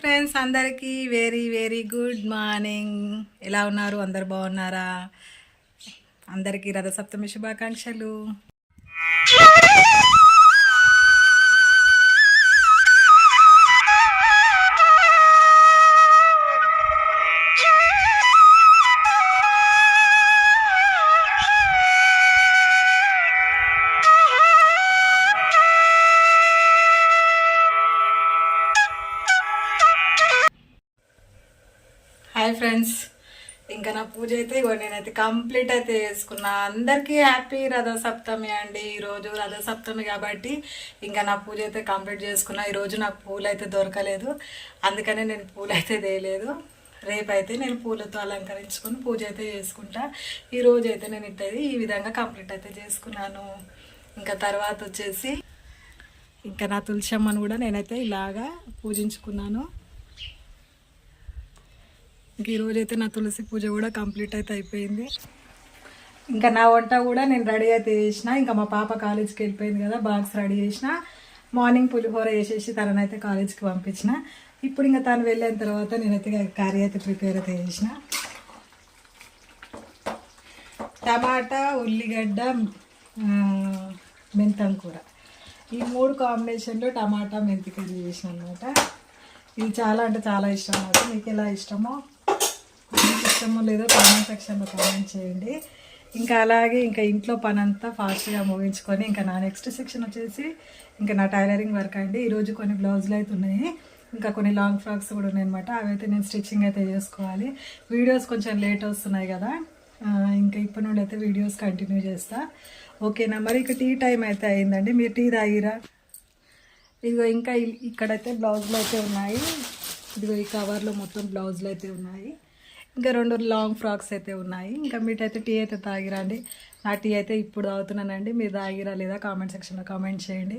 Friends అందరికీ very very good morning. ఎలా ఉన్నారు? అందరు బాగున్నారా? అందరికీ రథసప్తమి శుభాకాంక్షలు. Hi friends. ఇంకా నా పూజ అయితే ఇగో నేనైతే కంప్లీట్ అయితే చేసుకున్నా. అందరికీ హ్యాపీ రథసప్తమి అండి. ఈరోజు రథసప్తమి కాబట్టి ఇంకా నా పూజ అయితే కంప్లీట్ చేసుకున్నా. ఈరోజు నాకు పూలు అయితే దొరకలేదు. అందుకనే నేను పూలు అయితే తేయలేదు రేపైతే నేను పూలతో అలంకరించుకొని పూజ అయితే చేసుకుంటా. ఈరోజు అయితే నేను ఇట్టది ఈ విధంగా కంప్లీట్ అయితే చేసుకున్నాను. ఇంకా తర్వాత వచ్చేసి ఇంకా నా తులసమ్మను కూడా నేనైతే ఇలాగా పూజించుకున్నాను. ఇంక ఈరోజు అయితే నా తులసి పూజ కూడా కంప్లీట్ అయితే అయిపోయింది. ఇంకా నా వంట కూడా నేను రెడీ అయితే చేసిన. ఇంకా మా పాప కాలేజ్కి వెళ్ళిపోయింది కదా బాక్స్ రెడీ చేసిన. మార్నింగ్ పులిహోర వేసేసి తననైతే కాలేజ్కి పంపించిన. ఇప్పుడు ఇంకా తను వెళ్ళిన తర్వాత నేనైతే కర్రీ అయితే ప్రిపేర్ అయితే చేసిన. టమాటా ఉల్లిగడ్డ మెంతం కూర. ఈ మూడు కాంబినేషన్లో టమాటా మెంతి కర్రీ చేసిన అనమాట ఇది చాలా అంటే చాలా ఇష్టం నాకు. మీకు ఎలా ఇష్టమో ఇష్టమో లేదో కామెంట్ సెక్షన్లో కామెంట్ చేయండి. ఇంకా అలాగే ఇంకా ఇంట్లో పని అంతా ఫాస్ట్గా ముగించుకొని ఇంకా నా నెక్స్ట్ సెక్షన్ వచ్చేసి ఇంకా నా టైలరింగ్ వర్క్ అండి. ఈరోజు కొన్ని బ్లౌజులు అయితే ఉన్నాయి. ఇంకా కొన్ని లాంగ్ ఫ్రాక్స్ కూడా ఉన్నాయన్నమాట అవైతే నేను స్టిచ్చింగ్ అయితే చేసుకోవాలి. వీడియోస్ కొంచెం లేట్ వస్తున్నాయి కదా. ఇంకా ఇప్పటి నుండి అయితే వీడియోస్ కంటిన్యూ చేస్తా. ఓకేనా? మరి ఇక టీ టైం అయితే అయిందండి. మీరు టీ తాగిరా? ఇదిగో ఇంకా ఇక్కడైతే బ్లౌజులు అయితే ఉన్నాయి. ఇదిగో ఈ కవర్లో మొత్తం బ్లౌజులు అయితే ఉన్నాయి. ఇంకా రెండు లాంగ్ ఫ్రాక్స్ అయితే ఉన్నాయి. ఇంకా మీటైతే టీ అయితే తాగిరండి. నా టీ అయితే ఇప్పుడు తాగుతున్నానండి. మీరు తాగిరా లేదా కామెంట్ సెక్షన్లో కామెంట్ చేయండి.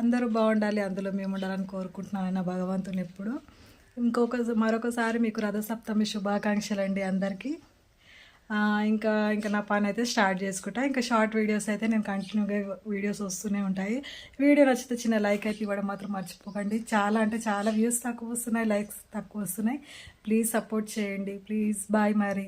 అందరూ బాగుండాలి అందులో మేము ఉండాలని కోరుకుంటున్నాను భగవంతుని ఎప్పుడు. ఇంకొక మరొకసారి మీకు రథసప్తమి శుభాకాంక్షలు అండి అందరికీ. ఇంకా ఇంకా నా పని అయితే స్టార్ట్ చేసుకుంటా. ఇంకా షార్ట్ వీడియోస్ అయితే నేను కంటిన్యూగా వీడియోస్ వస్తూనే ఉంటాయి. వీడియో నచ్చితే చిన్న లైక్ అయితే ఇవ్వడం మాత్రం మర్చిపోకండి. చాలా అంటే చాలా వ్యూస్ తక్కువ వస్తున్నాయి లైక్స్ తక్కువ వస్తున్నాయి. ప్లీజ్ సపోర్ట్ చేయండి. ప్లీజ్. బాయ్ మరి.